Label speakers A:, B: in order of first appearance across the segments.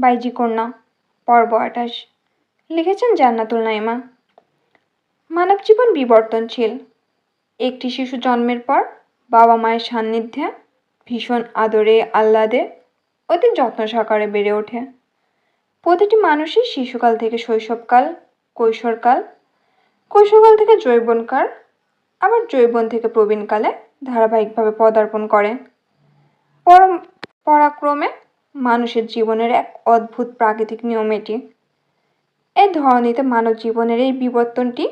A: বাইজি কন্যা, পর্ব আঠাশ। লিখেছেন জান্নাতুল নাইমা। মানব জীবন বিবর্তনশীল। একটি শিশু জন্মের পর বাবা মায়ের সান্নিধ্যে ভীষণ আদরে, আহ্লাদে অতি যত্ন সহকারে বেড়ে ওঠে। প্রতিটি মানুষই শিশুকাল থেকে শৈশবকাল, কৈশোরকাল কৈশোরকাল থেকে যৌবনকাল, আবার যৌবন থেকে প্রবীণকালে ধারাবাহিকভাবে পদার্পণ করে। পরম, পরাক্রমে মানুষের জীবনের এক অদ্ভুত প্রাকৃতিক নিয়ম এটি। এই ধরনীতে মানব জীবনের এই বিবর্তনটি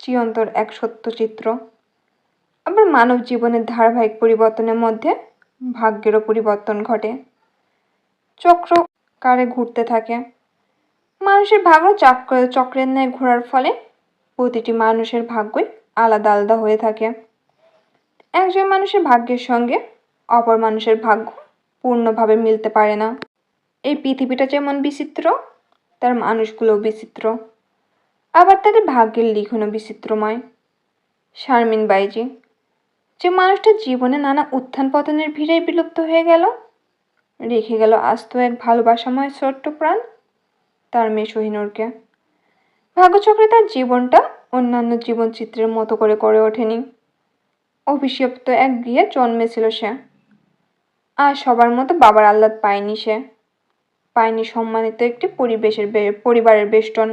A: চিরন্তর এক সত্যচিত্র আবার মানব জীবনের ধারাবাহিক পরিবর্তনের মধ্যে ভাগ্যেরও পরিবর্তন ঘটে। চক্রকারে ঘুরতে থাকে। মানুষের ভাগ্য চক্র চক্রের ন্যায় ঘোরার ফলে প্রতিটি মানুষের ভাগ্যই আলাদা আলাদা হয়ে থাকে। একজন মানুষের ভাগ্যের সঙ্গে অপর মানুষের ভাগ্য পূর্ণভাবে মিলতে পারে না। এই পৃথিবীটা যেমন বিচিত্র, তার মানুষগুলোও বিচিত্র। আবার তাদের ভাগ্যের লিখনও বিচিত্রময়। শারমিন বাইজি, যে মানুষটার জীবনে নানা উত্থান পতনের ভিড়ে বিলুপ্ত হয়ে গেল, রেখে গেল আস্ত এক ভালোবাসাময় ছোট্ট প্রাণ, তার মেয়ে সহিনুরকে ভাগ্যচক্রে তার জীবনটা অন্যান্য জীবনচিত্রের মতো করে করে ওঠেনি। অভিশপ্ত এক গৃহে জন্মেছিল সে। আর সবার মতো বাবার আহ্লাদ পায়নি সে। পায়নি সম্মানিত একটি পরিবেশের পরিবারের বেষ্টন।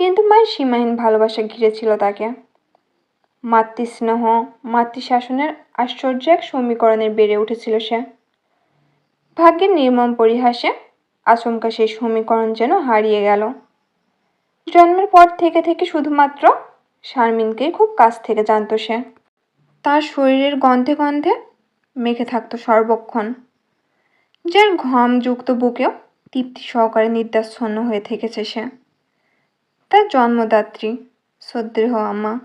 A: কিন্তু মায়ের সীমাহীন ভালোবাসা ঘিরেছিল তাকে। মাতৃস্নেহ, মাতৃশাসনের আশ্চর্য এক সমীকরণে বেড়ে উঠেছিল সে। ভাগ্যের নির্মম পরিহাসে আচমকা সেই সমীকরণ যেন হারিয়ে গেল। জন্মের পর থেকে থেকে শুধুমাত্র শারমিনকেই খুব কাছ থেকে জানত সে। তার শরীরের গন্ধে গন্ধে মেখে থাকতো সর্বক্ষণ। যার ঘামযুক্ত বুকেও তৃপ্তি সহকারে নির্দাচ্ছন্ন হয়ে থেকেছে সে। তার জন্মদাত্রী শ্রদ্ধেহ আম্মা।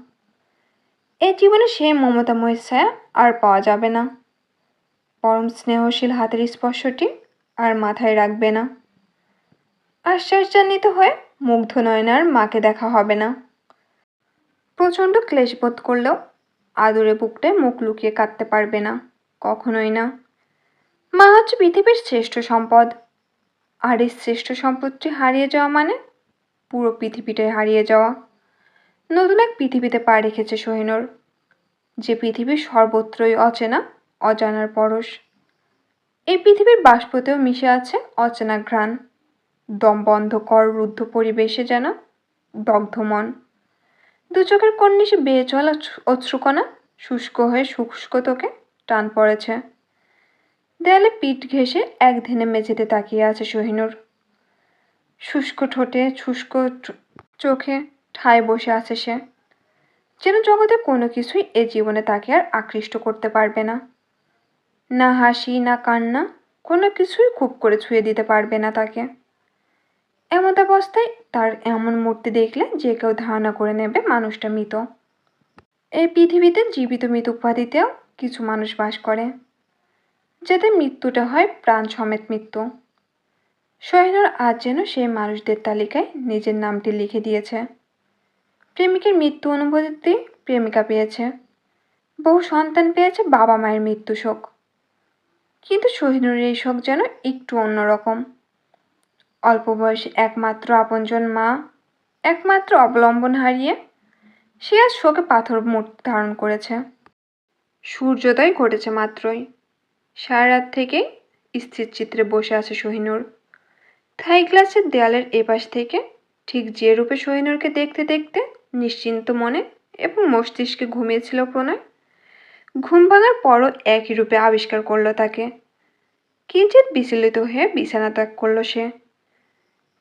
A: এই জীবনে সেই মমতাময় ছায়া আর পাওয়া যাবে না। পরম স্নেহশীল হাতের স্পর্শটি আর মাথায় রাখবে না। আশ্চর্যান্বিত হয়ে মুগ্ধ নয়নার মাকে দেখা হবে না। প্রচণ্ড ক্লেশ বোধ করলেও আদরে বুকটায় মুখ লুকিয়ে কাঁদতে পারবে না। কখনোই না। মা হচ্ছে পৃথিবীর শ্রেষ্ঠ সম্পদ। আর এই শ্রেষ্ঠ সম্পদটি হারিয়ে যাওয়া মানে পুরো পৃথিবীটাই হারিয়ে যাওয়া। নতুন এক পৃথিবীতে পা রেখেছে সোহিনুর, যে পৃথিবীর সর্বত্রই অচেনা, অজানার পরশ। এই পৃথিবীর বাষ্পতেও মিশে আছে অচেনা ঘ্রাণ দম বন্ধ কর রুদ্ধ পরিবেশে যেন দগ্ধ মন। দু চোখের কন্নিসে বেয়ে চলা অশ্রুকণা শুষ্ক হয়ে শুষ্ক তোকে টান পড়েছে। দেয়ালে পিঠ ঘেঁষে এক ধ্যানে মেঝেতে তাকিয়ে আছে সোহিনুর শুষ্ক ঠোঁটে, শুষ্ক চোখে ঠায় বসে আছে সে। যেন জগতে কোনো কিছুই এ জীবনে তাকে আর আকৃষ্ট করতে পারবে না। না হাসি, না কান্না, কোনো কিছুই খুব করে ছুঁয়ে দিতে পারবে না তাকে। এমত অবস্থায় তার এমন মূর্তি দেখলে যে কেউ ধারণা করে নেবে মানুষটা মৃত। এই পৃথিবীতে জীবিত মৃত উপাধিতেও কিছু মানুষ বাস করে যাতে মৃত্যুটা হয় প্রাণ সমেত মৃত্যু। সোহেনুর আজ যেন সেই মানুষদের তালিকায় নিজের নামটি লিখে দিয়েছে। প্রেমিকের মৃত্যু অনুভূতি প্রেমিকা পেয়েছে। বহু সন্তান পেয়েছে বাবা মায়ের মৃত্যু শোক। কিন্তু সোহিনুরের এই শোক যেন একটু অন্যরকম। অল্প বয়সে একমাত্র আপনজন মা, একমাত্র অবলম্বন হারিয়ে সে আজ শোকে পাথর মূর্তি ধারণ করেছে। সূর্যোদয় ঘটেছে মাত্রই। সারা রাত থেকেই স্থির চিত্রে বসে আছে সোহিনুর থাই গ্লাসের দেয়ালের এপাশ থেকে ঠিক যে রূপে সোহিনুরকে দেখতে দেখতে নিশ্চিন্ত মনে এবং মস্তিষ্কে ঘুমিয়েছিল প্রণয়। ঘুম ভাঙার পরও একই রূপে আবিষ্কার করল তাকে। কিঞ্চিত বিচলিত হয়ে বিছানা ত্যাগ করল সে।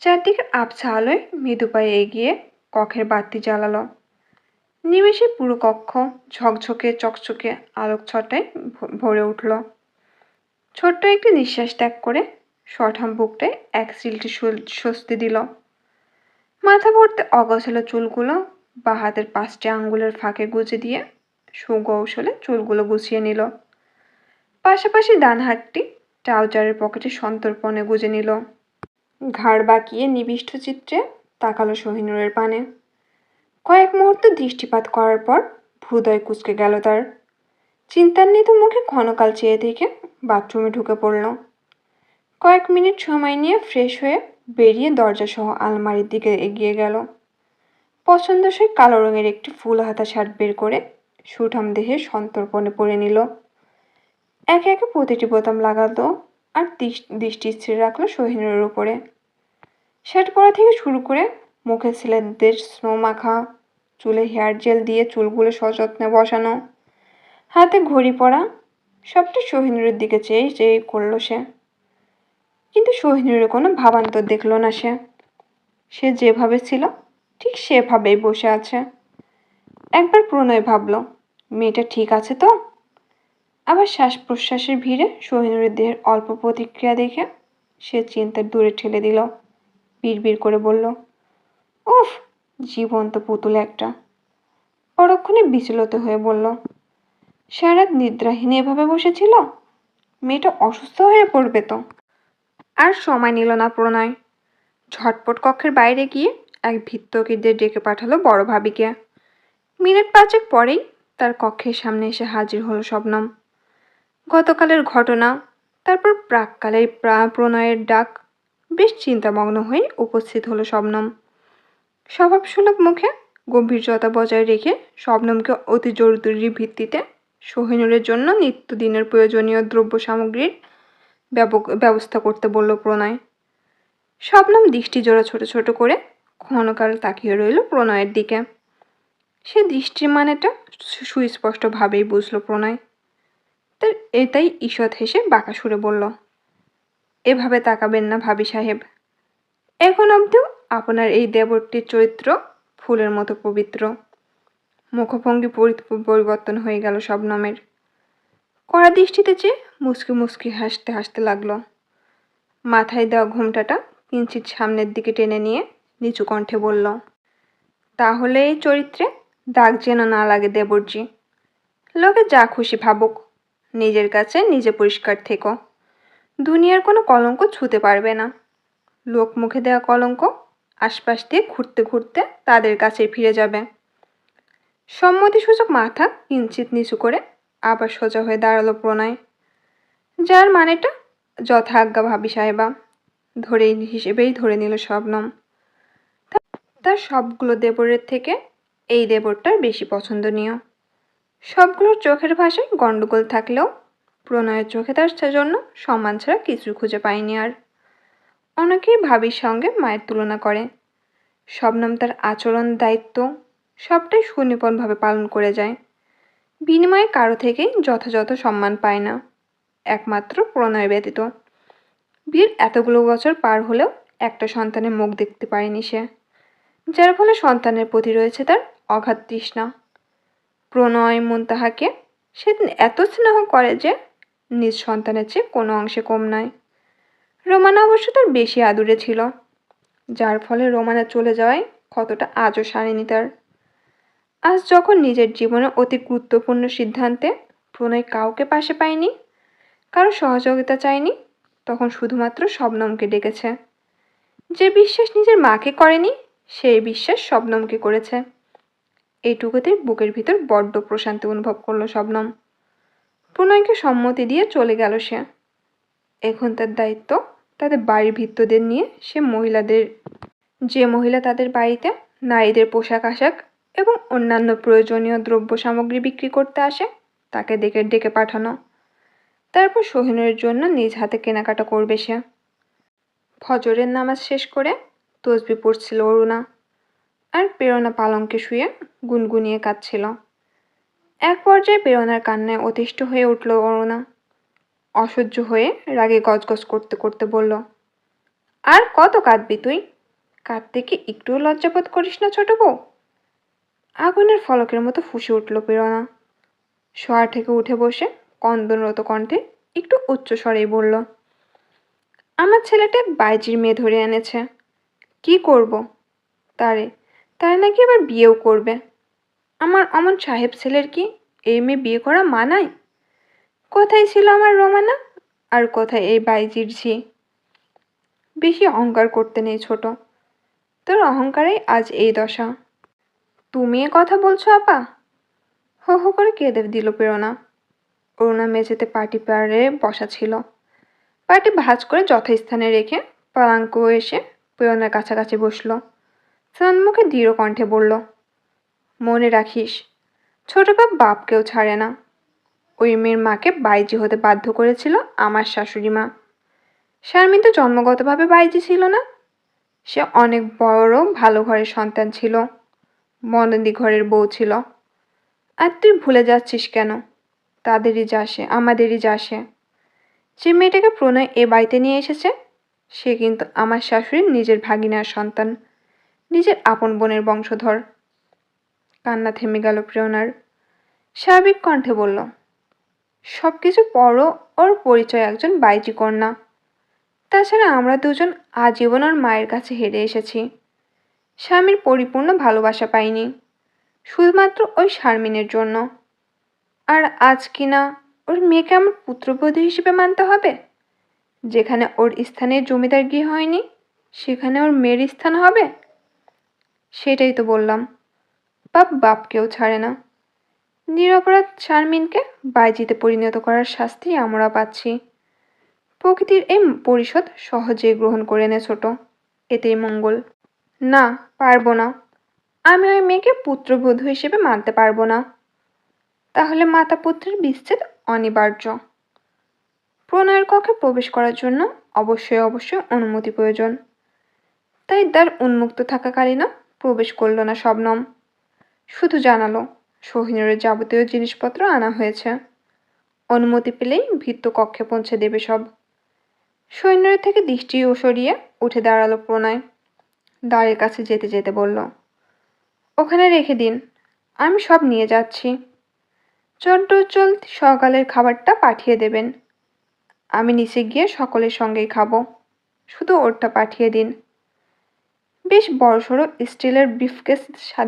A: চারদিকের আবছা আলোয় মৃদু পায়ে এগিয়ে কখের বাতি জ্বালালো। নিমেষে পুরো কক্ষ ঝকঝকে, চকচকে আলোক ছটায় ভরে উঠল। ছোট্ট একটি নিঃশ্বাস ত্যাগ করে সঠাম বুকটায় এক সিলটি স্বস্তি দিল। মাথা ভরতে অগোছালো চুলগুলো বা হাতের পাঁচটি আঙ্গুলের ফাঁকে গুজে দিয়ে সুকৌশলে চুলগুলো গুছিয়ে নিল। পাশাপাশি ডান হাতটি ট্রাউজারের পকেটে সন্তর্পণে গুজে নিল। ঘাড় বাঁকিয়ে নিবিষ্ট চিত্রে তাকালো সোহিনুরের পানে। কয়েক মুহূর্ত দৃষ্টিপাত করার পর হৃদয় কুচকে গেল তার। চিন্তান্বিত মুখে ক্ষণকাল চেয়ে থেকে বাথরুমে ঢুকে পড়ল। কয়েক মিনিট সময় নিয়ে ফ্রেশ হয়ে বেরিয়ে দরজাসহ আলমারির দিকে এগিয়ে গেল। পছন্দসই কালো রঙের একটি ফুল হাতা শার্ট বের করে সুঠাম দেহে সন্তর্পণে পরে নিল। একে একে প্রতিটি বোতাম লাগাতো আর দৃষ্টি স্থির রাখল সোহিনুরের উপরে। শার্ট পরা থেকে শুরু করে মুখে ছেলেদের স্নো মাখা, চুলে হেয়ার জেল দিয়ে চুলগুলো সযত্নে বসানো, হাতে ঘড়ি পরা, সবটা সোহিনুরের দিকে চেয়ে চেয়ে করল সে। কিন্তু সোহিনুরের কোনো ভাবান্তর দেখল না সে। সে যেভাবে ছিল, ঠিক সেভাবেই বসে আছে। একবার প্রণয় ভাবল, মেয়েটা ঠিক আছে তো? আবার শ্বাস প্রশ্বাসের ভিড়ে সোহিনুরের দেহের অল্প প্রতিক্রিয়া দেখে সে চিন্তার দূরে ঠেলে দিল। বিড়বিড় করে বলল উফ, জীবন্ত পুতুল একটা। পরক্ষণে বিচলিত হয়ে বলল, সারাত নিদ্রাহীন এভাবে বসেছিল? মেয়েটা অসুস্থ হয়ে পড়বে তো? আর সময় নিল না প্রণয়। ঝটপট কক্ষের বাইরে গিয়ে এক ভিত্তকিদের ডেকে পাঠালো বড় ভাবিকে। মিনিট পাঁচেক পরেই তার কক্ষের সামনে এসে হাজির হলো শবনম। গতকালের ঘটনা, তারপর প্রাককালের প্রা- প্রণয়ের ডাক, বেশ চিন্তামগ্ন হয়ে উপস্থিত হলো শবনম। স্বভাবসুলভ মুখে গম্ভীর্যতা বজায় রেখে শবনমকে অতি জরুরি ভিত্তিতে সোহিনুরের জন্য নিত্যদিনের প্রয়োজনীয় দ্রব্য সামগ্রীর ব্যব- ব্যবস্থা করতে বলল প্রণয়। শবনম দৃষ্টি জোড়া ছোট ছোট করে ক্ষণকাল তাকিয়ে রইল প্রণয়ের দিকে। সে দৃষ্টির মানেটা সুস্পষ্টভাবেই বুঝল প্রণয়। তার এটাই ঈষৎ হেসে বাঁকা সুরে বলল, এভাবে তাকাবেন না ভাবি সাহেব। এখন অবধিও আপনার এই দেবরটির চরিত্র ফুলের মতো পবিত্র। মুখভঙ্গি পরি- পরিবর্তন হয়ে গেল শবনমের কড়া দৃষ্টিতে চেয়ে মুসকি মুসকি হাসতে হাসতে লাগল। মাথায় দেওয়া ঘোমটাটা কিঞ্চিত সামনের দিকে টেনে নিয়ে নিচু কণ্ঠে বলল, তাহলে এই চরিত্রে দাগ যেন না লাগে দেবরজি। লোকে যা খুশি ভাবুক, নিজের কাছে নিজে পরিষ্কার থেকো। দুনিয়ার কোনো কলঙ্ক ছুতে পারবে না। লোক মুখে দেওয়া কলঙ্ক আশপাশ দিয়ে ঘুরতে ঘুরতে তাদের কাছে ফিরে যাবে। সম্মতিসূচক মাথা কিঞ্চিত নিচু করে আবার সোজা হয়ে দাঁড়াল প্রণয়। যার মানেটা যথাজ্ঞা ভাবি সাহেবা, ধরেই হিসেবেই ধরে নিল শবনম। তার সবগুলো দেবরের থেকে এই দেবরটার বেশি পছন্দনীয়। সবগুলোর চোখের ভাষায় গণ্ডগোল থাকলেও প্রণয়ের চোখে তার জন্য সম্মান ছাড়া কিছু খুঁজে পায়নি আর। অনেকেই ভাবির সঙ্গে মায়ের তুলনা করে। শবনম তার আচরণ, দায়িত্ব সবটাই সুনিপুণভাবে পালন করে যায়। বিনিময়ে কারও থেকেই যথাযথ সম্মান পায় না, একমাত্র প্রণয় ব্যতীত। বিয়ের এতগুলো বছর পার হলেও একটা সন্তানের মুখ দেখতে পারেনি সে, যার ফলে সন্তানের প্রতি রয়েছে তার অগাধ তৃষ্ণা। প্রণয় মুনতাহাকে সেদিন এত স্নেহ করে যে নিজ সন্তানের চেয়ে কোনো অংশে কম নয়। রোমানা অবশ্য তার বেশি আদুরে ছিল, যার ফলে রোমানা চলে যাওয়ায় ক্ষতটা আজও সারেনি তার। আজ যখন নিজের জীবনে অতি গুরুত্বপূর্ণ সিদ্ধান্তে প্রণয় কাউকে পাশে পায়নি, কারও সহযোগিতা চায়নি, তখন শুধুমাত্র শবনমকে ডেকেছে। যে বিশ্বাস নিজের মাকে করেনি, সেই বিশ্বাস শবনমকে করেছে। এইটুকুতেই বুকের ভিতর বড্ড প্রশান্তি অনুভব করল শবনম। প্রণয়কে সম্মতি দিয়ে চলে গেল সে। এখন তার দায়িত্ব তাদের বাড়ির ভিত্তদের নিয়ে। সে মহিলাদের, যে মহিলা তাদের বাড়িতে নারীদের পোশাক আশাক এবং অন্যান্য প্রয়োজনীয় দ্রব্য সামগ্রী বিক্রি করতে আসে, তাকে ডেকে ডেকে পাঠানো। তারপর সোহিনুরের জন্য নিজ হাতে কেনাকাটা করবে সে। ফজরের নামাজ শেষ করে তসবি পড়ছিল অরুণা। আর প্রেরণা পালঙ্কে শুয়ে গুনগুনিয়ে কাঁদছিল। এক পর্যায়ে প্রেরণার কান্নায় অতিষ্ঠ হয়ে উঠল অরুণা। অসহ্য হয়ে রাগে গজগজ করতে করতে বলল, আর কত কাঁদবি তুই? কাঁদতে কি একটুও লজ্জাবোধ করিস না ছোট বউ? আগুনের ফলকের মতো ফুসে উঠল প্রেরণা শোয়ার থেকে উঠে বসে কন্দনরত কণ্ঠে একটু উচ্চ স্বরেই বলল, আমার ছেলেটা বাইজির মেয়ে ধরে এনেছে। কি করব? তারে তারে নাকি আবার বিয়েও করবে। আমার অমন সাহেব ছেলের কি এই মেয়ে বিয়ে করা মানায়? কোথায় ছিল আমার রোমানা? আর কোথায় এই বাইজির ঝি? বেশি অহংকার করতে নেই ছোট। তোর অহংকারেই আজ এই দশা। তুমি এ কথা বলছো, আপা? হো হো করে কেঁদে দিল প্রেরণা। অরুণা মেঝেতে পাটি পাড়ে বসা ছিল। পাটি ভাঁজ করে যথাস্থানে রেখে পলাঙ্ক এসে প্রেরণার কাছাকাছি বসল। মুখে দৃঢ় কণ্ঠে বলল, মনে রাখিস, ছোট বাপ বাপকেও ছাড়ে না। ওই মেয়ের মাকে বাইজি হতে বাধ্য করেছিল আমার শাশুড়ি মা। শারমিন তো জন্মগতভাবে বাইজি ছিল না। সে অনেক বড়, ভালো ঘরের সন্তান ছিল। বনদি ঘরের বউ ছিল। আর তুই ভুলে যাচ্ছিস কেন? তাদেরই যা যাসে আমাদেরই যা যাসে যে মেয়েটাকে প্রণয় এ বাড়িতে নিয়ে এসেছে, সে কিন্তু আমার শাশুড়ির নিজের ভাগিনার সন্তান, নিজের আপন বোনের বংশধর। কান্না থেমে গেল প্রেরণার। স্বাভাবিক কণ্ঠে বলল সব কিছু পরও ওর পরিচয় একজন বাইজি কন্যা। তাছাড়া আমরা দুজন আজীবন ওর মায়ের কাছে হেরে এসেছি। স্বামীর পরিপূর্ণ ভালোবাসা পাইনি, শুধুমাত্র ওই শারমিনের জন্য। আর আজ কিনা ওর মেয়েকে আমার পুত্রবধূ হিসেবে মানতে হবে? যেখানে ওর স্থানে জমিদার গৃহ হয়নি, সেখানে ওর মেয়ের স্থান হবে? সেটাই তো বললাম, বাপ বাপকেও ছাড়ে না। নিরপরাধ শারমিনকে বাইজিতে পরিণত করার শাস্তি আমরা পাচ্ছি। প্রকৃতির এই পরিষদ সহজেই গ্রহণ করে নে ছোট। এতেই মঙ্গল। না, পারব না। আমি ওই মেয়েকে পুত্রবধূ হিসেবে মানতে পারব না। তাহলে মাতা পুত্রের বিচ্ছেদ অনিবার্য। প্রণয়ের কক্ষে প্রবেশ করার জন্য অবশ্যই অবশ্যই অনুমতি প্রয়োজন। তাই দ্বার উন্মুক্ত থাকাকালীনও প্রবেশ করল না শবনম। শুধু জানালো সোহিনুরের যাবতীয় জিনিসপত্র আনা হয়েছে। অনুমতি পেলেই ভিত্ত কক্ষে পৌঁছে দেবে সব। সৈন্যের থেকে দৃষ্টি সরিয়ে উঠে দাঁড়াল প্রণয়। দ্বারের কাছে যেতে যেতে বলল, ওখানে রেখে দিন, আমি সব নিয়ে যাচ্ছি। চল সকালের খাবারটা পাঠিয়ে দেবেন। আমি নিচে গিয়ে সকলের সঙ্গেই খাব। শুধু ওরটা পাঠিয়ে দিন। বেশ বড়সড় স্টিলের ব্রিফকেস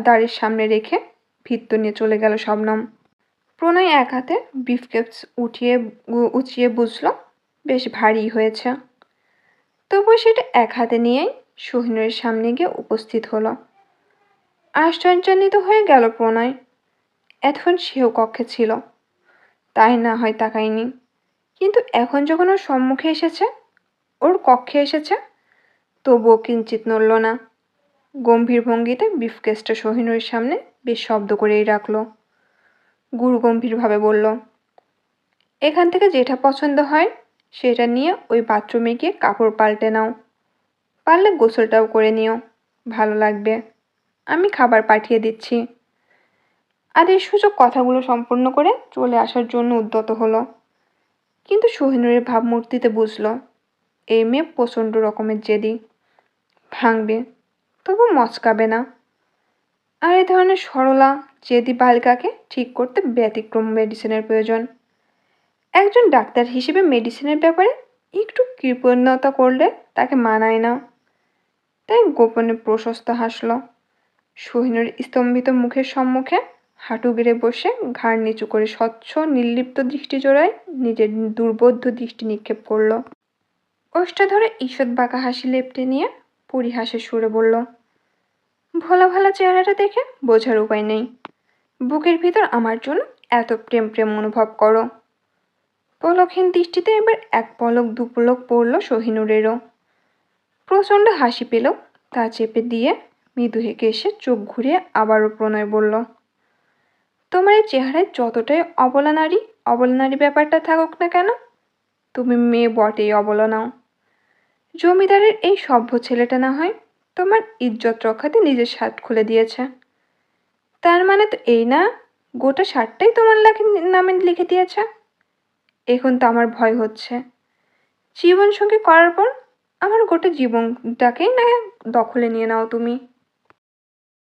A: দাঁড়ির সামনে রেখে ভিত্ত নিয়ে চলে গেল শবনম। প্রণয় এক হাতে ব্রিফকেস উঠিয়ে উঁচিয়ে বুঝলো, বেশ ভারী হয়েছে। তবুও সেটা এক হাতে নিয়েই সোহিনুরের সামনে গিয়ে উপস্থিত হলো। আশ্চর্যান্বিত হয়ে গেল প্রণয়, এতক্ষণ সেও কক্ষে ছিল, তাই না হয় তাকায়নি। কিন্তু এখন যখন ওর সম্মুখে এসেছে, ওর কক্ষে এসেছে, তবুও কিঞ্চিত নড়ল না। গম্ভীর ভঙ্গিতে বিফকেসটা সোহিনুরের সামনে বেশ শব্দ করেই রাখল। গুরু গম্ভীরভাবে বলল, এখান থেকে যেটা পছন্দ হয়, সেটা নিয়ে ওই বাথরুমে গিয়ে কাপড় পাল্টে নাও। পারলে গোসলটাও করে নিও, ভালো লাগবে। আমি খাবার পাঠিয়ে দিচ্ছি। আর এই সুযোগ কথাগুলো সম্পূর্ণ করে চলে আসার জন্য উদ্যত হলো। কিন্তু সোহিনুরের ভাবমূর্তিতে বুঝলো, এই মেয়ে প্রচণ্ড রকমের জেদি। ভাঙবে। তবু মচকাবে না। আর এ ধরনের সরলা জেদি বালিকাকে ঠিক করতে ব্যতিক্রম মেডিসিনের প্রয়োজন। একজন ডাক্তার হিসেবে মেডিসিনের ব্যাপারে একটু কৃপণতা করলে তাকে মানায় না। তাই গোপনে প্রশস্ত হাসল। সোহিনুর স্তম্ভিত মুখের সম্মুখে হাঁটু গেড়ে বসে ঘাড় নিচু করে স্বচ্ছ, নির্লিপ্ত দৃষ্টি জোড়ায় নিজের দুর্বোধ্য দৃষ্টি নিক্ষেপ করল। ওষ্টা ধরে ঈষৎ বাঁকা হাসি লেপটে নিয়ে পরিহাসের সুরে বলল, ভোলা ভালা চেহারাটা দেখে বোঝার উপায় নেই। বুকের ভিতর আমার জন্য এত প্রেম প্রেম অনুভব করো। পলকহীন দৃষ্টিতে এবার এক পলক দু পলক পড়ল সোহিনুরেরও প্রচণ্ড হাসি পেল, তা চেপে দিয়ে মৃদু হেঁকে এসে চোখ ঘুরিয়ে আবারও প্রণয় বলল, তোমার এই চেহারায় যতটাই অবলা নারী অবলা নারী ব্যাপারটা থাকুক না কেন, তুমি মেয়ে বটেই অবলা নাও। জমিদারের এই সভ্য ছেলেটা না হয় তোমার ইজ্জত রক্ষাতে নিজের শার্ট খুলে দিয়েছে। তার মানে তো এই না, গোটা শার্টটাই তোমার নামে লিখে দিয়েছে। এখন তো আমার ভয় হচ্ছে। জীবন সঙ্গে করার পর আমার গোটা জীবনটাকেই না দখলে নিয়ে নাও তুমি।